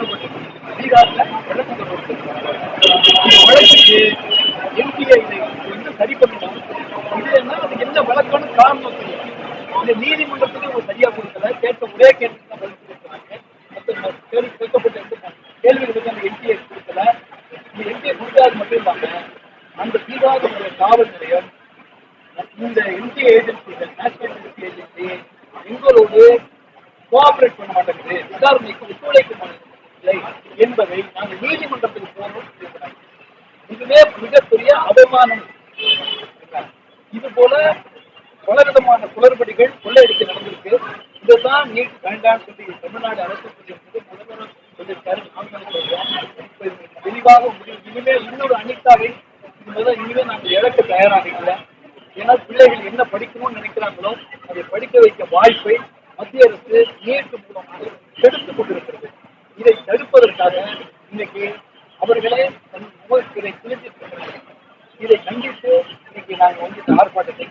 சம்பந்தப்பட்டது பீகார்ல வெள்ள சம்பந்தப்பட்டது வழக்குக்கு எம்பிஐ வந்து சரி பண்ணணும் இல்லைன்னா அது என்ன வழக்கான நீதிமன்றத்துக்கு இவங்க சரியா கொடுக்கல கேட்க ஒரே கேட்டு தான் பதில் கொடுக்குறாங்க கேள்வி கேட்கப்பட்ட கேள்விகளுக்கு அந்த எம்பிஐ கொடுக்கல இந்த எம்பிஐ மட்டும் இல்லாம அந்த பீகார் காவல் நிலையம் இந்த இந்திய ஏஜென்சிகள் நேஷனல் ஏஜென்சி எங்களோடு கோஆபரேட் பண்ண மாட்டேங்குது. விசாரணைக்கு ஒத்துழைக்க மாட்டேங்குது. இல்லை என்பதை நாங்கள் நீதிமன்றத்துக்கு போகணும் இதுவே மிகப்பெரிய அவமானம் இது போல பல விதமான குளறுபடிகள் கொள்ளையடிக்க நடந்திருக்கு. இதுதான் நீட் வேண்டாம் சொல்லி தமிழ்நாடு அரசு சொல்லியிருந்தது முதல்வர் சொல்லியிருக்காரு தெளிவாக முடியும். இனிமேல் இன்னொரு அனிதாவை இனிமேல் இனிமேல் நாங்கள் இழக்க தயாராக இல்லை ஏன்னா பிள்ளைகள் என்ன படிக்கணும்னு நினைக்கிறாங்களோ அதை படிக்க வைக்க வாய்ப்பை மத்திய அரசு நீட்டு எதிராக இன்னைக்கு அவர்களே தன் முகத்தினை குறித்து இதை கண்டித்து இன்னைக்கு நாங்கள் வந்து ஆர்ப்பாட்டம் ஆர்ப்பாட்டத்தை